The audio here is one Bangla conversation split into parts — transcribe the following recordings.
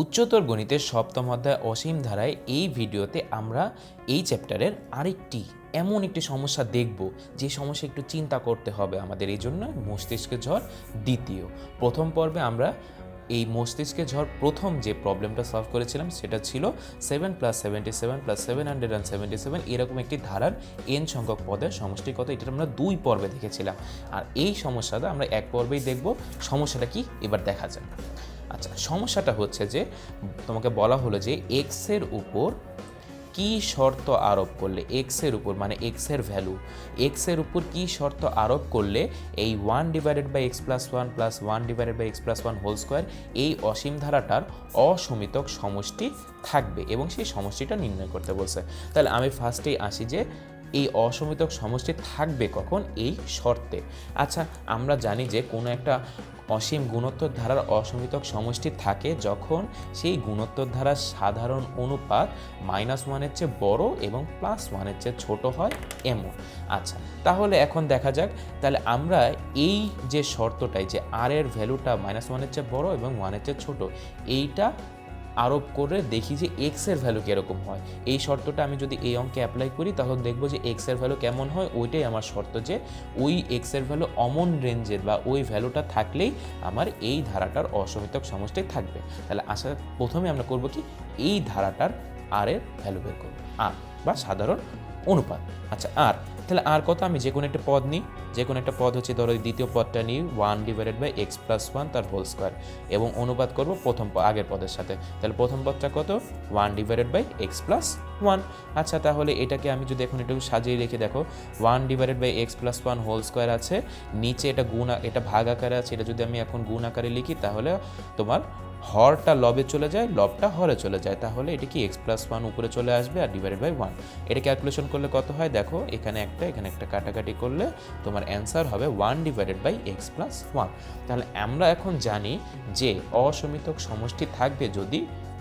উচ্চতর গণিতের সপ্তম অধ্যায় অসীম ধারায় এই ভিডিওতে আমরা এই চ্যাপ্টারের আরেকটি এমন একটি সমস্যা দেখব, যে সমস্যা একটু চিন্তা করতে হবে আমাদের, এই জন্য মস্তিষ্কের ঝড় দ্বিতীয়। প্রথম পর্বে আমরা এই মস্তিষ্কের ঝড় প্রথম যে প্রবলেমটা সলভ করেছিলাম, সেটা ছিল seven plus seventy seven plus seven hundred and seventy seven এরকম একটি ধারার এন সংখ্যক পদের সমষ্টি কত এটা আমরা দুই পর্বে দেখেছিলাম। আর এই সমস্যাটা আমরা এক পর্বেই দেখব, সমস্যাটা কি? এবার দেখা যাক। আচ্ছা সমস্যাটা হচ্ছে যে তোমাকে বলা হলো যে এক্সের উপর কি শর্ত আরোপ করলে এক্সের উপর মানে এক্সের ভ্যালু এক্সের উপর কি শর্ত আরোপ করলে এই one divided by X plus one plus one divided by X plus one whole square এই অসীম ধারাটার অসমিতক সমষ্টি থাকবে এবং সেই সমষ্টিটা নির্ণয় করতে বলছে। তাহলে আমি ফার্স্টেই আসি যে এই অসমিতক সমষ্টি থাকবে কখন? এই শর্তে। আচ্ছা আমরা জানি যে কোনো একটা অসীম গুণোত্তর ধারার অসমিতক সমষ্টি থাকে যখন সেই গুণোত্তর ধারার সাধারণ অনুপাত মাইনাস ওয়ানের চেয়ে বড় এবং প্লাস ওয়ানের চেয়ে ছোট হয় এমন। আচ্ছা তাহলে এখন দেখা যাক। তাহলে আমরা এই যে শর্তটাই যে আর এর ভ্যালুটা মাইনাস ওয়ানের চেয়ে বড় এবং ওয়ানের চেয়ে ছোট, এইটা আরোপ করে দেখি যে এক্সের ভ্যালু কীরকম হয়। এই শর্তটা আমি যদি এই অঙ্কে অ্যাপ্লাই করি, তাহলে দেখব যে এক্সের ভ্যালু কেমন হয়। ওইটাই আমার শর্ত যে ওই এক্সের ভ্যালু অমন রেঞ্জের বা ওই ভ্যালুটা থাকলেই আমার এই ধারাটার অসমিতক সমষ্টি থাকবে। তাহলে আশা প্রথমে আমরা করব কি? এই ধারাটার আর এর ভ্যালু বের করব। আর বা সাধারণ অনুপাত। আচ্ছা আর তাহলে আর কত? আমি যে কোনো একটা পদ নিই। যে কোনো একটা পদ হচ্ছে, ধরো দ্বিতীয় পদটা নিই one divided by x plus one তার হোল স্কোয়ার এবং অনুবাদ করব প্রথম আগের পদের সাথে। তাহলে প্রথম পদটা কত? One divided by x plus one আচ্ছা তাহলে এটাকে আমি যদি এখন একটু সাজিয়ে রেখে দেখো। One divided by x plus one whole square আছে। নিচে এটা গুণ এটা ভাগ আকারে আছে। এটা যদি আমি এখন গুণ আকারে লিখি, তাহলে তোমার হরটা লবে চলে যায়, লবটা হরে চলে যায়। তাহলে এটা কি এক্স প্লাস ওয়ান উপরে চলে আসবে আর ডিভাইডেড বাই ওয়ান এটা ক্যালকুলেশন করলে কত হয়? দেখো, এখানে একটা এখানে একটা কাটাকাটি করলে তোমার অ্যান্সার হবে one divided by x plus one তাহলে আমরা এখন জানি যে অসমিতক সমষ্টি থাকবে যদি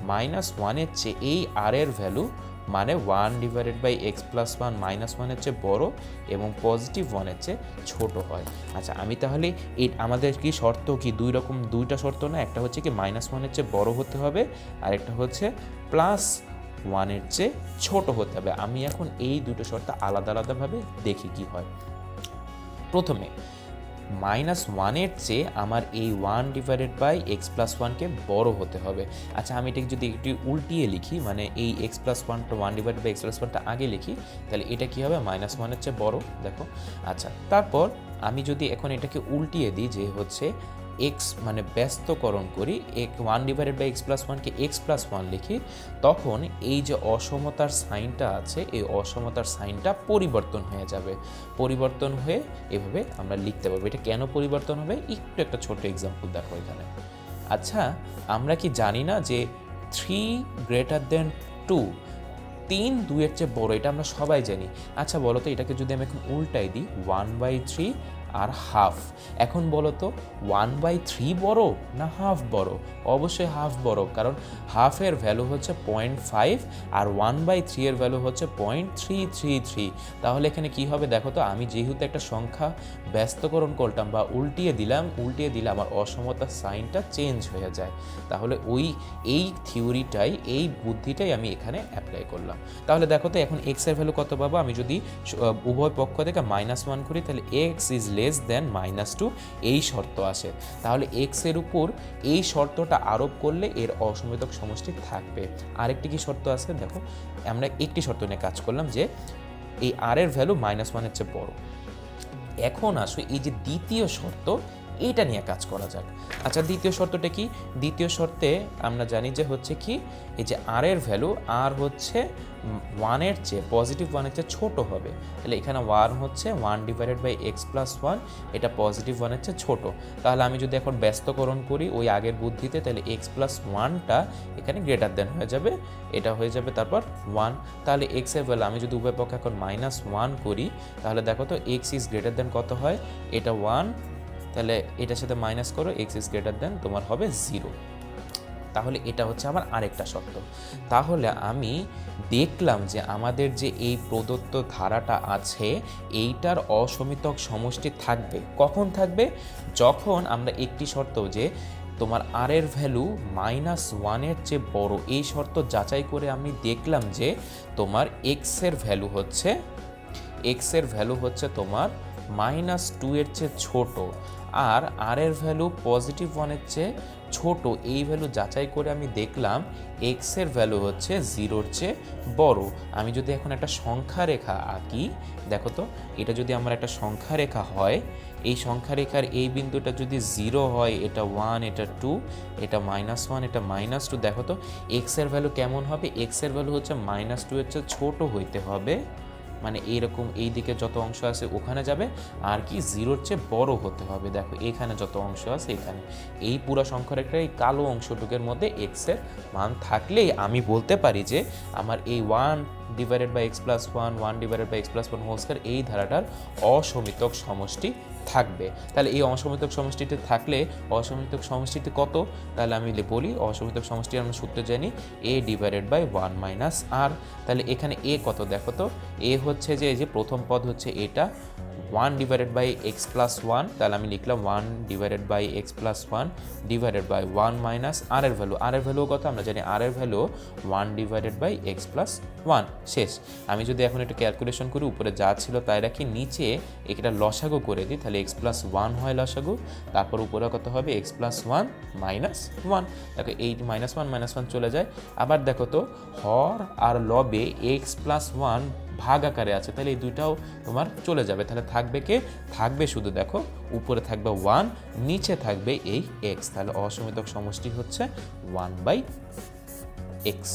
মাইনাস ওয়ানের চেয়ে এই আর এর ভ্যালু মানে one divided by x plus one minus ওয়ানের চেয়ে বড় এবং পজিটিভ ওয়ানের চেয়ে ছোট হয়। আচ্ছা আমি তাহলে এই আমাদের কি শর্ত কি? দুই রকম, দুইটা শর্ত না? একটা হচ্ছে কি মাইনাস ওয়ানের চেয়ে বড় হতে হবে আর একটা হচ্ছে প্লাস ওয়ানের চেয়ে ছোট হতে হবে। আমি এখন এই দুটো শর্ত আলাদা আলাদাভাবে দেখি কি হয়। প্রথমে মাইনাস ওয়ানের চেয়ে আমার এই one divided by x plus ওয়ানকে বড় হতে হবে। আচ্ছা আমি এটাকে যদি একটু উল্টিয়ে লিখি মানে এই এক্স প্লাস ওয়ানটা one divide by x plus ওয়ানটা আগে লিখি, তাহলে এটা কী হবে? মাইনাস ওয়ানের চেয়ে বড়, দেখো। আচ্ছা তারপর আমি যদি এখন এটাকে উল্টিয়ে দিই, যে হচ্ছে এক্স মানে ব্যস্তকরণ করি, এক one divided by x plus ওয়ানকে এক্স প্লাস ওয়ান লিখি, তখন এই যে অসমতার সাইনটা আছে, এই অসমতার সাইনটা পরিবর্তন হয়ে যাবে। পরিবর্তন হয়ে এভাবে আমরা লিখতে পারব। এটা কেন পরিবর্তন হবে? একটু একটা ছোট এক্সাম্পল দেখো এখানে। আচ্ছা আমরা কি জানি না যে থ্রি গ্রেটার দেন টু তিন দুইয়ের চেয়ে বড়, এটা আমরা সবাই জানি। আচ্ছা বলো তো এটাকে যদি আমি এখন উল্টাই দিই ওয়ান বাই থ্রি আর হাফ। এখন বলো তো ওয়ান বাই থ্রি বড় না হাফ বড়? অবশ্যই হাফ বড়, কারণ হাফের ভ্যালু হচ্ছে পয়েন্ট ফাইভ আর ওয়ান বাই থ্রি এর ভ্যালু হচ্ছে পয়েন্ট থ্রি থ্রি থ্রি তাহলে এখানে কি হবে দেখো তো, আমি যেহেতু একটা সংখ্যা ব্যস্তকরণ করলাম বা উল্টিয়ে দিলাম, উল্টিয়ে দিলে আমার অসমতার সাইনটা চেঞ্জ হয়ে যায়। তাহলে ওই, এই থিওরিটাই এই বুদ্ধিটাই আমি এখানে অ্যাপ্লাই করলাম। তাহলে দেখো তো, এখন এক্সের ভ্যালু কত পাবো? আমি যদি উভয় পক্ষ থেকে মাইনাস ওয়ান করি, তাহলে x is less than minus two এই শর্ত আসে তাহলে এক্সের উপর এই শর্তটা আরোপ করলে এর অসমেতক সমষ্টি থাকবে। আরেকটি কি শর্ত আছে? দেখো, আমরা একটি শর্ত নিয়ে কাজ করলাম যে এই আর এর ভ্যালু মাইনাস ওয়ানের চেয়ে বড়। এখন আসো এই যে দ্বিতীয় শর্ত এইটা নিয়ে কাজ করা যাক। আচ্ছা দ্বিতীয় শর্তটা কি? দ্বিতীয় শর্তে আমরা জানি যে হচ্ছে কি, এই যে আর এর ভ্যালু আর হচ্ছে ওয়ানের চেয়ে পজিটিভ ওয়ানের চেয়ে ছোট হবে। তাহলে এখানে ওয়ান হচ্ছে one divided by x plus one এটা পজিটিভ ওয়ানের চেয়ে ছোট। তাহলে আমি যদি এখন ব্যস্তকরণ করি ওই আগের বুদ্ধিতে, তাহলে এক্স প্লাস ওয়ানটা এখানে গ্রেটার দেন হয়ে যাবে। এটা হয়ে যাবে তারপর ওয়ান তাহলে এক্সের ভ্যালু আমি যদি উভয় পক্ষে এখন মাইনাস ওয়ান করি, তাহলে দেখো তো এক্স ইজ গ্রেটার দেন কত হয়? এটা ওয়ান তাহলে এটার সাথে মাইনাস করো এক্স ইজ গ্রেটার দেন তোমার হবে জিরো তাহলে এটা হচ্ছে আমার আরেকটা শর্ত। তাহলে আমি দেখলাম যে আমাদের যে এই প্রদত্ত ধারাটা আছে, এইটার অসমিতক সমষ্টি থাকবে। কখন থাকবে? যখন আমরা একটি শর্ত যে তোমার আর এর ভ্যালু মাইনাস ওয়ানের চেয়ে বড়, এই শর্ত যাচাই করে আমি দেখলাম যে তোমার এক্সের ভ্যালু হচ্ছে এক্সের ভ্যালু হচ্ছে তোমার মাইনাস টু এর চেয়ে ছোট আর আর এর ভ্যালু পজিটিভ ওয়ানের চেয়ে ছোট, এই ভ্যালু যাচাই করে আমি দেখলাম এক্সের ভ্যালু হচ্ছে জিরোর চেয়ে বড়। আমি যদি এখন একটা সংখ্যা রেখা আঁকি, দেখো তো, এটা যদি আমার একটা সংখ্যা রেখা হয়, এই সংখ্যা রেখার এই বিন্দুটা যদি জিরো হয়, এটা ওয়ান এটা টু এটা মাইনাস ওয়ান এটা মাইনাস টু দেখো তো এক্সের ভ্যালু কেমন হবে? এক্সের ভ্যালু হচ্ছে মাইনাস টু এর চেয়ে ছোট হইতে হবে। মানে এইরকম এই দিকে যত অংশ আছে ওখানে যাবে, আর কি জিরোর চেয়ে বড় হতে হবে। দেখো, এখানে যত অংশ আছে এখানে। এই পুরো সংখ্যার একটা এই কালো অংশটুকের মধ্যে এক্সের মান থাকলেই আমি বলতে পারি যে আমার এই one divided by x plus one one divided by x plus one হোস্কার এই ধারাটার অসমিতক সমষ্টি থাকবে। তাহলে এই অসমিতক সমষ্টিতে থাকলে অসমিতক সমষ্টিতে কত? তাহলে আমি বলি অসমিতক সমষ্টি আমরা সূত্রে জানি a divided by one minus r তাহলে এখানে এ কত দেখো তো? এ হচ্ছে যে, এই যে প্রথম পদ হচ্ছে এটা। One divided by x plus one তাহলে আমি লিখলাম one divided by x plus one divided by one minus r এর ভ্যালু আর এর ভ্যালু কত? আমরা জানি আর এর value one divided by x plus one শেষ। আমি যদি এখন একটু ক্যালকুলেশন করি, উপরে যা ছিল তাই রাখি, নিচে এটা লসাগো করে দিই তাহলে এক্স প্লাস ওয়ান হয় লসাগু, তারপর উপরে কত হবে? X plus one minus one দেখো এই মাইনাস ওয়ান মাইনাস ওয়ান চলে যায়। আবার দেখো তো, হর আর লবে এক্স প্লাস ওয়ান ভাগ আকারে আছে, তাহলে এই দুইটাও তোমার চলে যাবে। তাহলে থাকবে কে? থাকবে শুধু দেখো, উপরে থাকবে ওয়ান নিচে থাকবে এই এক্স তাহলে অসমিতক সমষ্টি হচ্ছে ওয়ান বাই এক্স